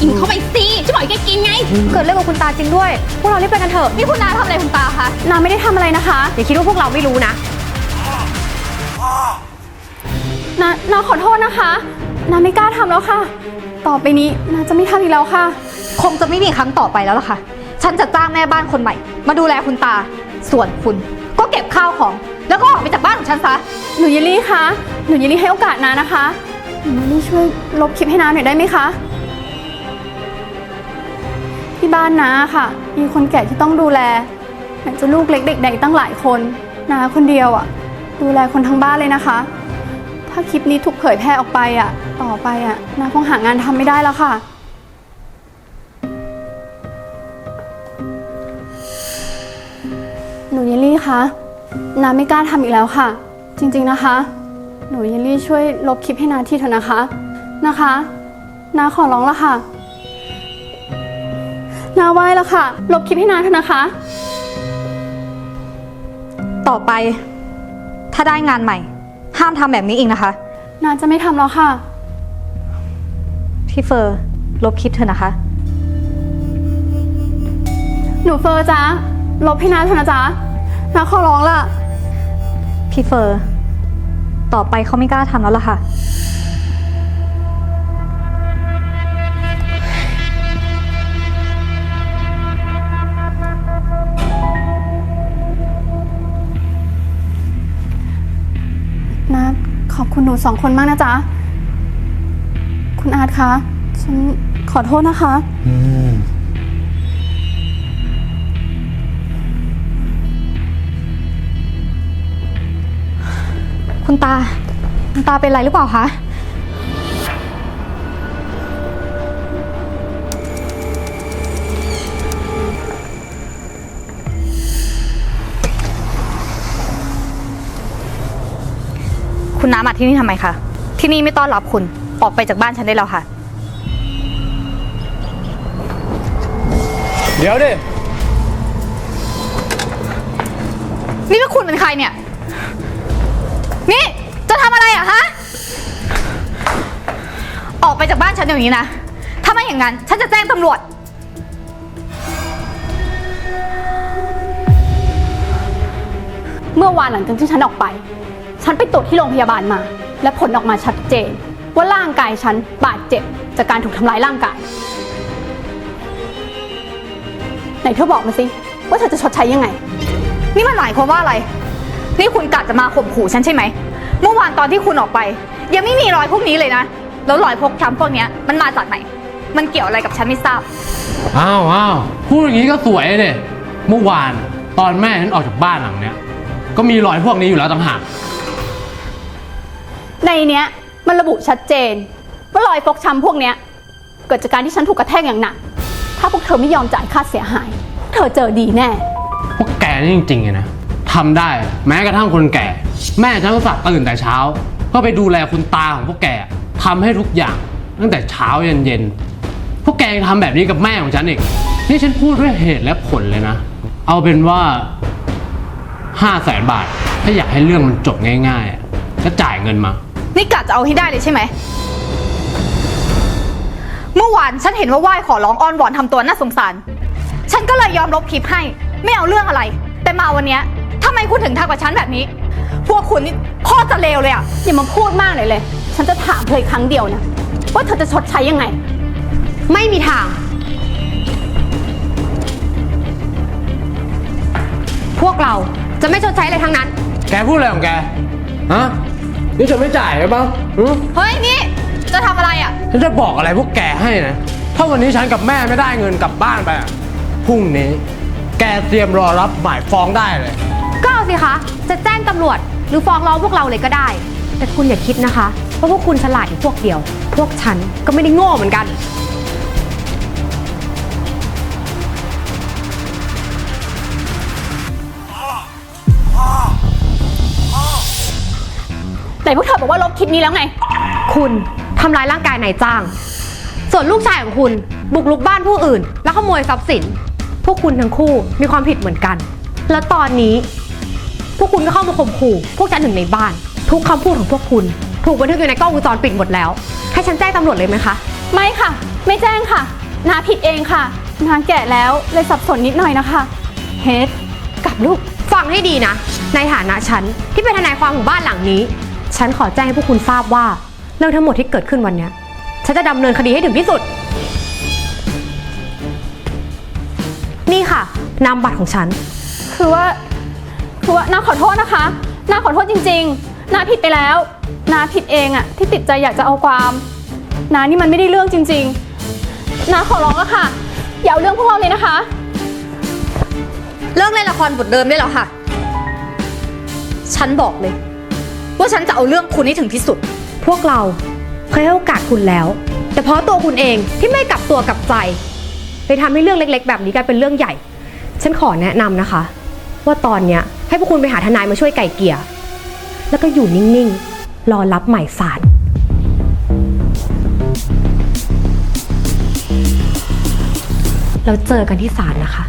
กินเข้าไปสิฉันบอกให้แกกินไง เกิดเรื่องกับคุณตาจริงด้วย พวกเรารีบไปกันเถอะนี่คุณนาทำอะไรคุณตาคะ นาไม่ได้ทำอะไรนะคะ อย่าคิดว่าพวกเราไม่รู้นะ นานาขอโทษนะคะ นาไม่กล้าทำแล้วค่ะ ต่อไปนี้นาจะไม่ทำอีกแล้วค่ะ คงจะไม่มีครั้งต่อไปแล้วล่ะค่ะ ฉันจะจ้างแม่บ้านคนใหม่ มาดูแลคุณตา ส่วนคุณ ก็เก็บข้าวของ แล้วก็ออกไปจากบ้านของฉันซะ หนูเยลลี่คะ หนูเยลลี่ให้โอกาสนานะคะ หนูเยลลี่ช่วยลบคลิปให้นาหน่อยได้ไหมคะที่ บ้านนาค่ะ มีคนแก่ที่ต้องดูแลไหนจะลูกเล็กเด็กแดงตั้งหลายคนนาคนเดียวอะ ดูแลคนทั้งบ้านเลยนะคะ ถ้าคลิปนี้ถูกเผยแพร่ออกไปอะ ต่อไปอะนาคงหางานทำไม่ได้แล้วค่ะ หนูเยลลี่คะนาไม่กล้าทำอีกแล้วค่ะ จริงๆนะคะ หนูเยลลี่ช่วยลบคลิปให้นาทีเถอะนะคะนะคะนาขอร้องละค่ะ นาไหว้แล้วค่ะ ลบคลิปให้นาเถอะนะคะ ต่อไป ถ้าได้งานใหม่ ห้ามทำแบบนี้อีกนะคะ นาจะไม่ทำแล้วค่ะ พี่เฟอร์ลบคลิปเธอะนะคะ หนูเฟอร์จ้าลบให้นาเถอะนะจ๊ะนาขอร้องละพี่เฟอร์ ต่อไปเขาไม่กล้าทำแล้วล่ะค่ะ คุณหนูสองคนมากนะจ๊ะ คุณอาร์ตคะ ฉันขอโทษนะคะคุณตา คุณตาเป็นไรหรือเปล่าคะ คุณน้ามาที่นี่ทำไมคะ ที่นี่ไม่ต้อนรับคุณ ออกไปจากบ้านฉันได้แล้วค่ะ เดี๋ยวดิ นี่ว่าคุณเป็นใครเนี่ย นี่จะทำอะไรอะฮะ ออกไปจากบ้านฉันอย่างนี้นะ ถ้าไม่อย่างนั้น ฉันจะแจ้งตำรวจ เมื่อวานหลังจากที่ฉันออกไป ฉันไปตรวจที่โรงพยาบาลมา และผลออกมาชัดเจน ว่าร่างกายฉันบาดเจ็บจากการถูกทำร้ายร่างกาย ไหนเธอบอกมาสิ ว่าเธอจะชดใช้ยังไง นี่มันหมายความว่าอะไร นี่คุณกะจะมาข่มขู่ฉันใช่ไหม เมื่อวานตอนที่คุณออกไป ยังไม่มีรอยพวกนี้เลยนะ แล้วรอยพกช้ำพวกเนี้ยมันมาจากไหน มันเกี่ยวอะไรกับฉันไม่ทราบ อ้าวอ้าวพูดอย่างนี้ก็สวยเลยเมื่อวานตอนแม่ฉันออกจากบ้านหลังเนี้ย ก็มีรอยพวกนี้อยู่แล้วต่างหาก ในเนี้ยมันระบุชัดเจน ว่ารอยฟกช้ำพวกเนี้ยเกิดจากการที่ฉันถูกกระแทกอย่างหนัก ถ้าพวกเธอไม่ยอมจ่ายค่าเสียหาย เธอเจอดีแน่ พวกแกนี่จริงๆเลยนะทำได้แม้กระทั่งคนแก่ แม่ฉันก็สักตื่นแต่เช้าเพื่อไปดูแลคุณตาของพวกแกทำให้ทุกอย่าง ตั้งแต่เช้ายันเย็นพวกแกยังทำแบบนี้กับแม่ของฉันอีกนี่ฉันพูดด้วยเหตุและผลเลยนะ เอาเป็นว่าห้าแสนบาท ถ้าอยากให้เรื่องมันจบง่ายๆก็จ่ายเงินมา นี่กะจะเอาให้ได้เลยใช่ไหม เมื่อวานฉันเห็นว่าไหว้ขอร้องอ้อนวอนทำตัวน่าสงสาร ฉันก็เลยยอมลบคลิปให้ ไม่เอาเรื่องอะไร แต่มาวันเนี้ยทำไมคุณถึงทำกับฉันแบบนี้ พวกคุณนี่โคตรจะเลวเลยอะอย่ามาพูดมากเลยเลย ฉันจะถามเธออีกครั้งเดียวนะ ว่าเธอจะชดใช้ยังไง ไม่มีทาง พวกเราจะไม่ชดใช้อะไรทั้งนั้น แกพูดอะไรของแก ฮะ นี่ฉันไม่จ่ายใช่ปะหือเฮ้ยนี่ จะทำอะไรอะฉันจะบอกอะไรพวกแกให้นะ ถ้าวันนี้ฉันกับแม่ไม่ได้เงินกลับบ้านไปอะพรุ่งนี้ แกเตรียมรอรับหมายฟ้องได้เลย ก็เอาสิคะ จะแจ้งตำรวจ หรือฟ้องร้องพวกเราเลยก็ได้ แต่คุณอย่าคิดนะคะว่าพวกคุณฉลาดอยู่พวกเดียว พวกฉันก็ไม่ได้โง่เหมือนกัน แต่พวกเธอบอกว่าลบคลิปนี้แล้วไง คุณทำร้ายร่างกายนายจ้าง ส่วนลูกชายของคุณ บุกรุกบ้านผู้อื่น แล้วขโมยทรัพย์สิน พวกคุณทั้งคู่มีความผิดเหมือนกัน แล้วตอนนี้ พวกคุณก็เข้ามาข่มขู่ พวกฉันถึงในบ้าน ทุกคำพูดของพวกคุณ ถูกบันทึกอยู่ในกล้องวงจรปิดหมดแล้ว ให้ฉันแจ้งตำรวจเลยไหมคะ ไม่ค่ะ ไม่แจ้งค่ะ นาผิดเองค่ะ นาแก่แล้วเลยสับสนนิดหน่อยนะคะ เฮดกลับลูก ฟังให้ดีนะ ในฐานะฉันที่เป็นทนายความของบ้านหลังนี้ ฉันขอแจ้งให้พวกคุณทราบว่า เรื่องทั้งหมดที่เกิดขึ้นวันเนี้ยฉันจะดำเนินคดีให้ถึงที่สุด นี่ค่ะ นามบัตรของฉัน คือว่า คือว่านาขอโทษนะคะนาขอโทษจริงๆนาผิดไปแล้วนาผิดเองอะที่ติดใจอยากจะเอาความนานี่มันไม่ได้เรื่องจริงๆนาขอร้องอะค่ะ อย่าเอาเรื่องพวกเราเลยนะคะ เลิกเล่นละครบทเดิมได้แล้วค่ะ ฉันบอกเลย ว่าฉันจะเอาเรื่องคุณให้ถึงที่สุด พวกเราเคยให้โอกาสคุณแล้ว แต่เพราะตัวคุณเองที่ไม่กลับตัวกลับใจเลยทำให้เรื่องเล็ก ๆ แบบนี้กลายเป็นเรื่องใหญ่ ฉันขอแนะนำนะคะ ว่าตอนเนี้ยให้พวกคุณไปหาทนายมาช่วยไก่เกลี่ยแล้วก็อยู่นิ่งๆ รอรับหมายสารแล้วเจอกันที่ศาลนะคะ